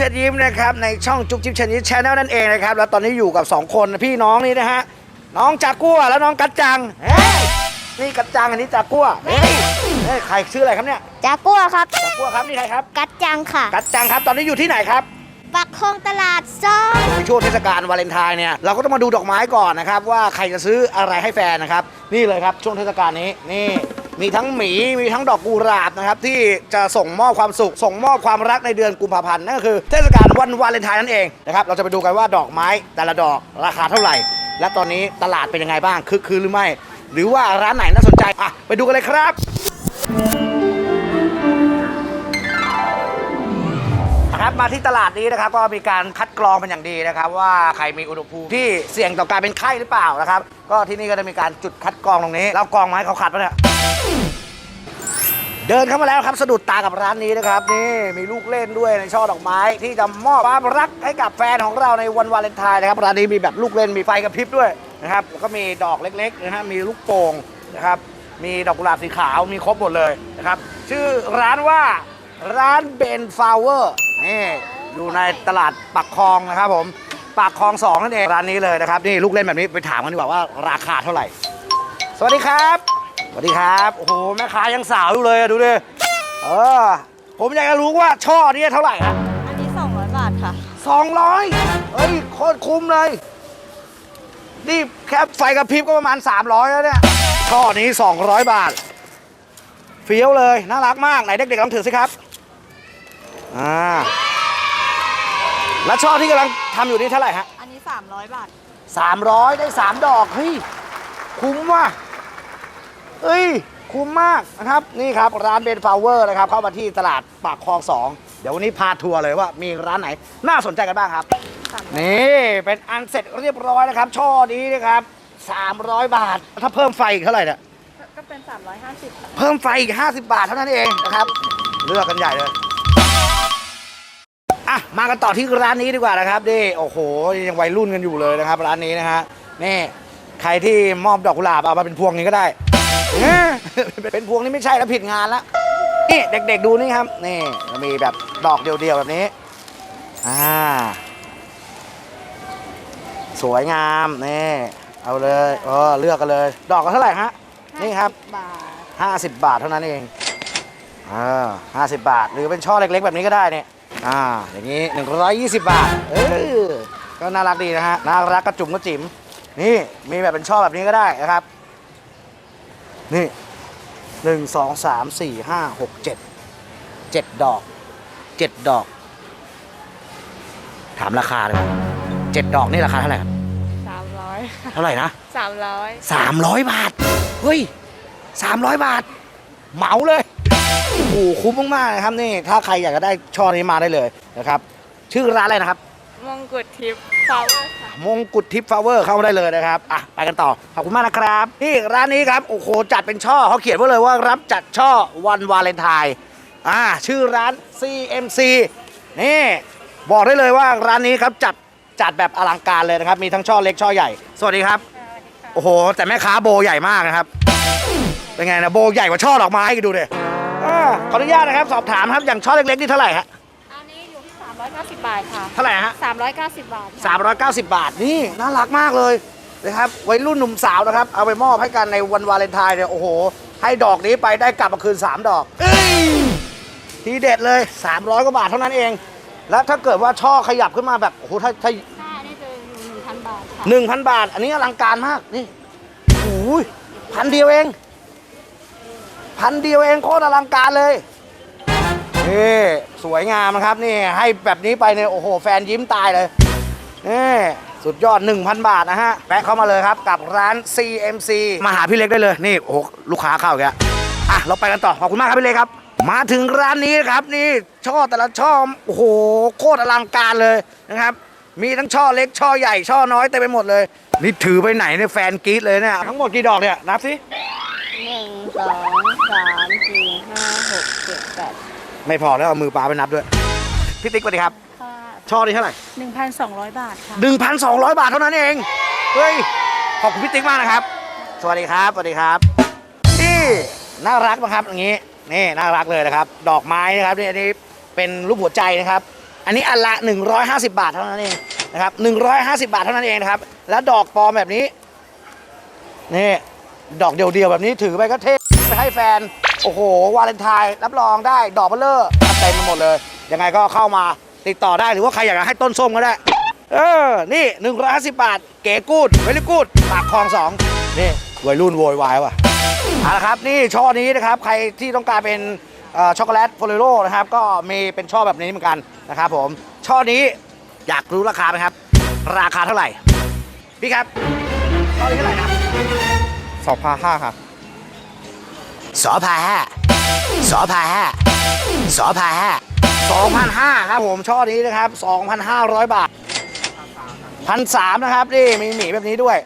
เชิญยิ้มนะครับในช่องจุ๊บจิ๊บเชิญยิ้มชาแนลนั่นเองนะครับแล้วตอนนี้อยู่กับ 2 คนพี่น้องนี่นะฮะน้องจากกัวและน้องกัจจังเฮ้ยนี่กัจจังอันนี้จากกัวเฮ้ยเฮ้ยใครชื่ออะไรครับเนี่ยจากกัวครับ จากกัวครับนี่ใครครับ กัดจังค่ะ กัจจังครับตอนนี้อยู่ที่ไหนครับปักคลองตลาดซ่องในช่วงเทศกาลวาเลนไทน์เนี่ยเราก็ต้องมาดูดอกไม้ก่อนนะครับว่าใครจะซื้ออะไรให้แฟนนะครับนี่เลยครับช่วงเทศกาลนี้นี่ มีทั้งหมีมีทั้งดอกกุหลาบนะครับที่จะส่งมอบความสุข ส่งมอบความรักในเดือนกุมภาพันธ์นั่นก็คือเทศกาลวันวาเลนไทน์นั่นเองนะครับเราจะไปดูกันว่าดอกไม้แต่ละดอกราคาเท่าไหร่ และตอนนี้ตลาดเป็นยังไงบ้างคึกคืนหรือไม่ หรือว่าร้านไหนน่าสนใจอะไปดูกันเลยครับครับมาที่ตลาดนี้นะครับก็มีการคัดกรองเป็นอย่างดีนะครับ ว่าใครมีอุณหภูมิที่เสี่ยงต่อการเป็นไข้หรือเปล่านะครับ ก็ที่นี่ก็จะมีการจุดคัดกรองตรงนี้แล้วกรองไม้เขาขัดปะเนี่ย เดินเข้ามาแล้วครับสะดุดตากับร้านนี้นะครับนี่มีลูกเล่นด้วยในช่อดอกไม้ ที่จะมอบความรักให้กับแฟนของเราในวันวาเลนไทน์นะครับร้านนี้มีแบบลูกเล่นมีไฟกระพริบด้วยนะครับแล้วก็มีดอกเล็กๆนะฮะมีลูกโป่งนะครับมีดอกกุหลาบสีขาวมีครบหมดเลยนะครับชื่อร้านว่าร้านเบนฟลาวเวอร์นี่อยู่ในตลาดปักคลองนะครับผมปากคลองสองนั่นเองร้านนี้เลยนะครับนี่ลูกเล่นแบบนี้ไปถามกันดีกว่าว่าราคาเท่าไหร่ สวัสดีครับ วัสดีครับ โอ้โห แม่ค้ายังสาวอยู่เลยอะดูดิ เออ ผมอยากจะรู้ว่าช่อนี้เท่าไหร่ฮะอันนี้ 200 บาทค่ะสองร้อยเฮ้ย โคตรคุ้มเลย นี่แค่ไฟกระพริบก็ประมาณ 300 แล้วเนี่ย ช่อนี้ 200 บาท เฟี้ยวเลย น่ารักมาก ไหนเด็กๆลองถือสิครับ อ่า แล้วช่อที่กำลังทำอยู่นี่เท่าไหร่ฮะ อันนี้ 300 บาท 300 ได้ 3 ดอก เฮ้ย คุ้มว่ะ เฮ้ย คุ้มมากนะครับ นี่ครับ ร้านเบนฟลาวเวอร์นะครับ เข้ามาที่ตลาดปากคลอง2เดี๋ยววันนี้พาทัวร์เลยว่ามีร้านไหนน่าสนใจกันบ้างครับ นี่เป็นอันเสร็จเรียบร้อยนะครับ ช่อนี้นะครับ 300 บาท ถ้าเพิ่มไฟอีกเท่าไหร่เนี่ยก็เป็น 350เพิ่มไฟอีก 50 บาทเท่านั้นเองนะครับ เลือกกันใหญ่เลยอะมากันต่อที่ร้านนี้ดีกว่านะครับนี่โอ้โหยังวัยรุ่นกันอยู่เลยนะครับ ร้านนี้นะฮะนี่ใครที่มอบดอกกุหลาบเอามาเป็นพวงนี้ก็ได้ เอ้ยเป็นพวงนี้ไม่ใช่แล้วผิดงานแล้วนี่เด็กๆดูนี่ครับ นี่มีแบบดอกเดียวๆแบบนี้ อ่า สวยงามนี่เอาเลยเออเลือกกันเลย ดอกก็เท่าไหร่ฮะนี่ครับบาท50บาทเท่านั้นเองอ่าห้าสิบบาท หรือเป็นช่อเล็กๆ แบบนี้ก็ได้เนี่ยอ่าอย่างนี้120บาท เออก็น่ารักดีนะฮะน่ารักกระจุ่มกระจิ๋มนี่มีแบบเป็นช่อแบบนี้ก็ได้นะครับ นี่หนึ่งสองสามสี่ห้าหกเจ็ดเจ็ดดอกเจ็ดดอก ถามราคาเลยเจ็ดดอกนี่ราคาเท่าไหร่ครับ300เท่าไหร่นะ300สามร้อยบาท เฮ้ยสามร้อยบาท เหมาเลยโอ้โหคุ้มมากๆนะครับนี่ ถ้าใครอยากจะได้ช่อนี้มาได้เลยนะครับ ชื่อร้านอะไรนะครับ มงกุฎทิพย์ฟลาวเวอร์ค่ะ มงกุฎทิพย์ฟลาเวอร์เข้ามาได้เลยนะครับอะไปกันต่อ ขอบคุณมากนะครับนี่ร้านนี้ครับ โอ้โห จัดเป็นช่อเขาเขียนไว้เลยว่ารับจัดช่อวันวาเลนไทน์อ่าชื่อร้าน CMC นี่บอกได้เลยว่าร้านนี้ครับจัดจัดแบบอลังการเลยนะครับ มีทั้งช่อเล็กช่อใหญ่ สวัสดีครับ โอ้โห แต่แม่ค้าโบใหญ่มากนะครับ เป็นไงนะโบใหญ่กว่าช่อดอกไม้อีกดูดิอ่าขออนุญาตนะครับ สอบถามครับอย่างช่อเล็กๆนี่เท่าไหร่ฮะอันนี้อยู่ที่ 390 บาทค่ะ เท่าไหร่ฮะ 390 บาทค่ะ390 บาทนี่น่ารักมากเลยนะครับวัยรุ่นหนุ่มสาวนะครับ เอาไปมอบให้กันในวันวาเลนไทน์เนี่ยโอ้โห ให้ดอกนี้ไปได้กลับมาคืน 3 ดอกเอ้ยทีเด็ดเลย 300 กว่าบาทเท่านั้นเอง แล้วถ้าเกิดว่าช่อขยับขึ้นมาแบบโอ้โหถ้าถ้าค่านี่จะอยู่1,000 บาทค่ะหนึ่งพันบาท อันนี้อลังการมากนี่โอ้ยพันเดียวเอง พันเดียวเองโคตรอลังการเลย นี่สวยงามนะครับนี่ให้แบบนี้ไปเนี่ยโอ้โห แฟนยิ้มตายเลยนี่สุดยอด 1,000 บาทนะฮะแวะเข้ามาเลยครับกับร้าน CMC มาหาพี่เล็กได้เลยนี่โอ้ลูกค้าเข้าอีกอะเราไปกันต่อขอบคุณมากครับพี่เล็กครับ มาถึงร้านนี้ครับนี่ช่อแต่ละช่อโอ้โหโคตรอลังการเลยนะครับ มีทั้งช่อเล็กช่อใหญ่ช่อน้อยเต็มไปหมดเลยนี่ถือไปไหนเนี่ยแฟนกรี๊ดเลยเนี่ยทั้งหมดกี่ดอกเนี่ยนับสิ1 2 3 4 5 6 7 8 ไม่พอแล้วเอามือปลาไปนับด้วย พี่ติ๊กสวัสดีครับ ค่ะช่อนี้เท่าไหร่1,200 บาทค่ะหนึ่งพันสองร้อยบาทเท่านั้นเอง เฮ้ย ขอบคุณพี่ติ๊กมากนะครับ สวัสดีครับ สวัสดีครับ นี่น่ารักนะครับอย่างนี้ นี่น่ารักเลยนะครับ ดอกไม้นะครับนี่อันนี้เป็นรูปหัวใจนะครับ อันนี้อันละ 150 บาทเท่านั้นเองนะครับ150 บาทเท่านั้นเองนะครับ แล้วดอกปลอมแบบนี้ นี่ ดอกเดียวๆแบบนี้ถือไปก็เท่ไปให้แฟน โอ้โห วาเลนไทน์รับรองได้ ดอกเบลเลอร์เต็มไปหมดเลย ยังไงก็เข้ามาติดต่อได้หรือว่าใครอยากจะให้ต้นส้มก็ได้ เออ นี่150บาท เก๋กูดเวลิกูดปากคลองสองนี่วัยรุ่นโวยวายว่ะเอาละครับ นี่ช่อนี้นะครับ ใครที่ต้องการเป็นช็อกโกแลตโฟลโรนะครับ ก็มีเป็นช่อแบบนี้เหมือนกันนะครับผม ช่อนี้อยากรู้ราคาไหมครับ ราคาเท่าไหร่ พี่ครับช่อนี้เท่าไหร่นะสองพันห้าค่ะ สอพาห้าสอพาห้าสอพาห้าสองพันห้าครับผมช่อนี้นะครับสองพันห้าร้อยบาทพันสามนะครับนี่มีหมีแบบนี้ด้วย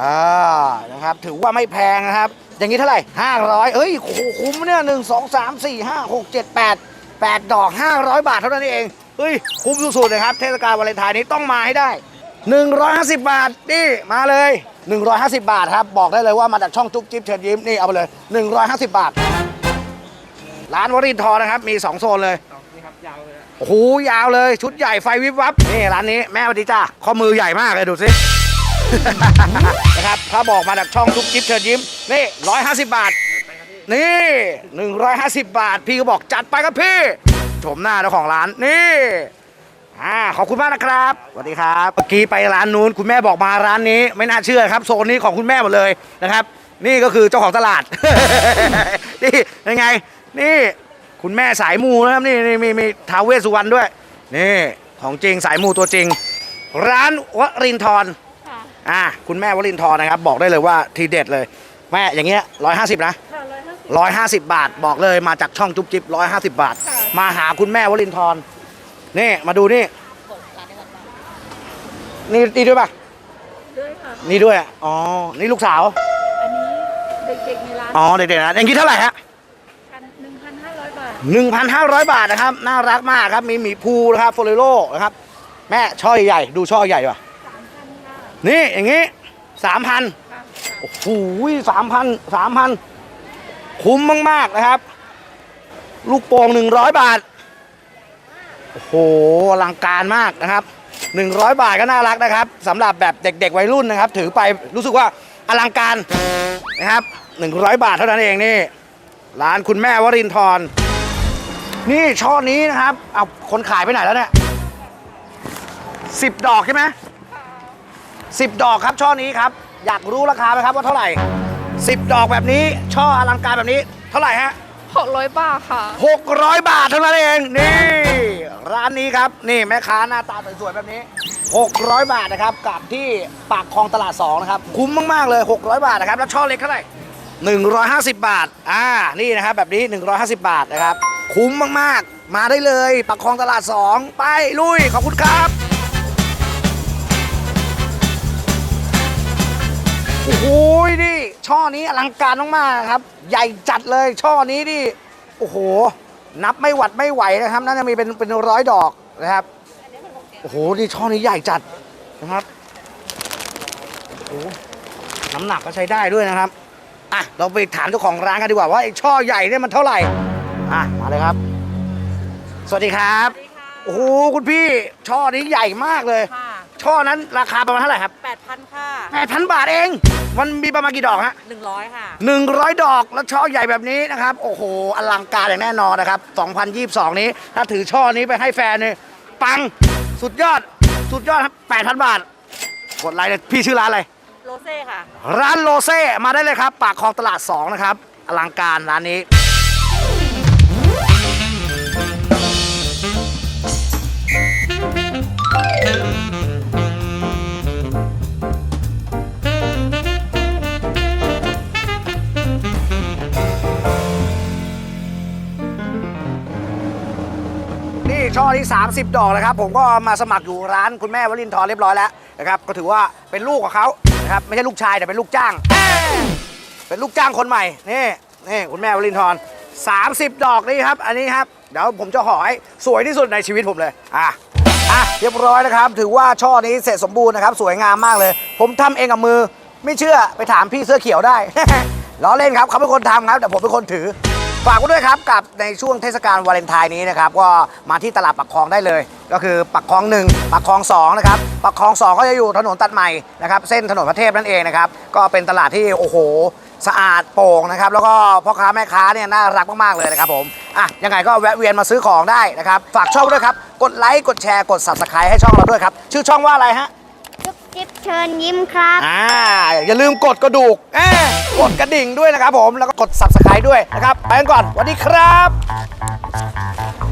อ่านะครับถือว่าไม่แพงนะครับ อย่างนี้เท่าไหร่ห้าร้อยเอ้ยคุ้มเนี่ยหนึ่งสองสามสี่ห้าหกเจ็ดแปดแปดดอกห้าร้อยบาทเท่านั้นเองเฮ้ยคุ้มสุดๆเลยครับ เทศกาลวาเลนไทน์นี้ต้องมาให้ได้ 150 บาทนี่มาเลย 150 บาทครับ บอกได้เลยว่ามาจากช่องจุ๊บจิ๊บเชิญยิ้มนี่เอาไปเลย 150 บาท ร้านวรินทร์นะครับ มี 2 โซนเลยนี่ครับยาวเลยโอ้โหยาวเลยชุดใหญ่ไฟวิบวับนี่ร้านนี้แม่สวัสดีจ้าข้อมือใหญ่มากเลยดูสิ นะครับถ้าบอกมาจากช่องทุกจิ๊บเชิญยิ้มนี่150 บาท นี่ 150 บาท พี่ก็บอกจัดไปครับพี่ชมหน้าเจ้าของร้านนี่ อ่าขอบคุณมากนะครับสวัสดีครับเมื่อกี้ไปร้านนู้นคุณแม่บอกมาร้านนี้ ไม่น่าเชื่อครับโซนนี้ของคุณแม่หมดเลยนะครับ นี่ก็คือเจ้าของตลาด นี่ยังไง นี่คุณแม่สายมูนะครับนี่นี่มีมีท้าวเวสสุวรรณด้วย นี่ของจริงสายมูตัวจริง ร้านวรินทร์ค่ะอ่าคุณแม่วรินทร์นะครับ บอกได้เลยว่าทีเด็ดเลย แม่อย่างเงี้ยร้อยห้าสิบนะ ค่ะร้อยห้าสิบร้อยห้าสิบบาทบอกเลยมาจากช่องจุ๊บจิ๊บร้อยห้าสิบบาท ค่ะ มาหาคุณแม่วรินทร์ นี่มาดูนี่นี่นี่ด้วยป่ะด้วยค่ะ นี่ด้วยอะอ๋อ นี่ลูกสาว อันนี้เด็กๆในร้าน อ๋อ เด็กๆนะอย่างนี้เท่าไหร่ฮะพันหนึ่งพันห้าร้อยบาทหนึ่งพันห้าร้อยบาทนะครับ น่ารักมากครับ มีหมีภูนะครับโฟลโลนะครับ แม่ช่อใหญ่ดูช่อใหญ่ป่ะสามพันค่ะนี่อย่างงี้สามพันค่ะโอ้โหสามพันสามพันคุ้มมากๆนะครับ ลูกโป่งหนึ่งร้อยบาท โอ้โหอลังการมากนะครับหนึ่งร้อยบาทก็น่ารักนะครับสำหรับแบบเด็กๆวัยรุ่นนะครับ ถือไปรู้สึกว่าอลังการนะครับหนึ่งร้อยบาทเท่านั้นเองนี่ ร้านคุณแม่วรินทร์นี่ช่อนี้นะครับเอาคนขายไปไหนแล้วเนี่ยสิบดอกใช่ไหมสิบดอกครับช่อนี้ครับ อยากรู้ราคาไหมครับว่าเท่าไหร่สิบดอกแบบนี้ช่ออลังการแบบนี้เท่าไหร่ฮะ หกร้อยบาทค่ะหกร้อยบาทเท่านั้นเองนี่ร้านนี้ครับนี่แม่ค้าหน้าตาสวยๆแบบนี้ 600 บาทนะครับกับที่ปากคลองตลาด2นะครับคุ้มมากๆเลย 600 บาทนะครับแล้วช่อเล็กเท่าไหร่150 บาทอ่านี่นะครับแบบนี้ 150 บาทนะครับ คุ้มมากๆ มาได้เลยปากคลองตลาด 2 ไปลุยขอบคุณครับโอ้โหนี่ ช่อนี้อลังการมากๆครับ ใหญ่จัดเลยช่อนี้นี่โอ้โห นับไม่หวัดไม่ไหวนะครับ น่าจะมีเป็นเป็นร้อยดอกนะครับโอ้โหนี่ช่อนี้ใหญ่จัดนะครับโอ้โหน้ำหนักก็ใช้ได้ด้วยนะครับอะเราไปถามเจ้าของร้านกันดีกว่าว่าไอ้ช่อใหญ่เนี่ยมันเท่าไหร่อะมาเลยครับ สวัสดีครับ โอ้โหคุณพี่ช่อนี้ใหญ่มากเลย ค่ะ ช่อนั้นราคาประมาณเท่าไหร่ครับแปดพันค่ะแปดพันบาทเอง มันมีประมาณกี่ดอกฮะหนึ่งร้อยค่ะหนึ่งร้อยดอกแล้วช่อใหญ่แบบนี้นะครับ โอ้โห อลังการอย่างแน่นอนนะครับ 2022 นี้ ถ้าถือช่อนี้ไปให้แฟนเนี่ยปัง สุดยอด สุดยอดครับ 8,000 บาท กดไลค์เลยพี่ชื่อร้านอะไรโรเซ่ค่ะ ร้านโลเซ่ มาได้เลยครับ ปากคลองตลาด 2 นะครับ อลังการร้านนี้ อนที่30 ดอกนะครับ ผมก็มาสมัครอยู่ร้านคุณแม่วลินทร์เรียบร้อยแล้วนะครับ ก็ถือว่าเป็นลูกของเขานะครับไม่ใช่ลูกชายแต่เป็นลูกจ้างเอ้ยเป็นลูกจ้างคนใหม่นี่นี่คุณแม่วลินทร์30 ดอกนี่ครับ อันนี้ครับเดี๋ยวผมจะห่อให้สวยที่สุดในชีวิตผมเลยอะอะเรียบร้อยนะครับ ถือว่าช่อนี้เสร็จสมบูรณ์นะครับสวยงามมากเลย ผมทำเองกับมือ ไม่เชื่อไปถามพี่เสื้อเขียวได้ ล้อเล่นครับเขาเป็นคนทำครับแต่ผมเป็นคนถือ ฝากไว้ด้วยครับกับในช่วงเทศกาลวาเลนไทน์นี้นะครับก็มาที่ตลาดปักคลองได้เลย ก็คือปักคลองหนึ่งปักคลองสองนะครับปักคลองสองก็จะอยู่ถนนตัดใหม่นะครับเส้นถนนพระเทพนั่นเองนะครับก็เป็นตลาดที่โอ้โหสะอาดโปร่งนะครับแล้วก็พ่อค้าแม่ค้าเนี่ยน่ารักมากๆเลยนะครับผมอะยังไงก็แวะเวียนมาซื้อของได้นะครับฝากช่องด้วยครับกดไลค์กดแชร์กด subscribe ให้ช่องเราด้วยครับชื่อช่องว่าอะไรฮะ จิ๊บเชิญยิ้มครับ อ่าอย่าลืมกดกระดูกแอบกดกระดิ่งด้วยนะครับผมแล้วก็กด subscribe ด้วยนะครับ ไปกันก่อนสวัสดีครับ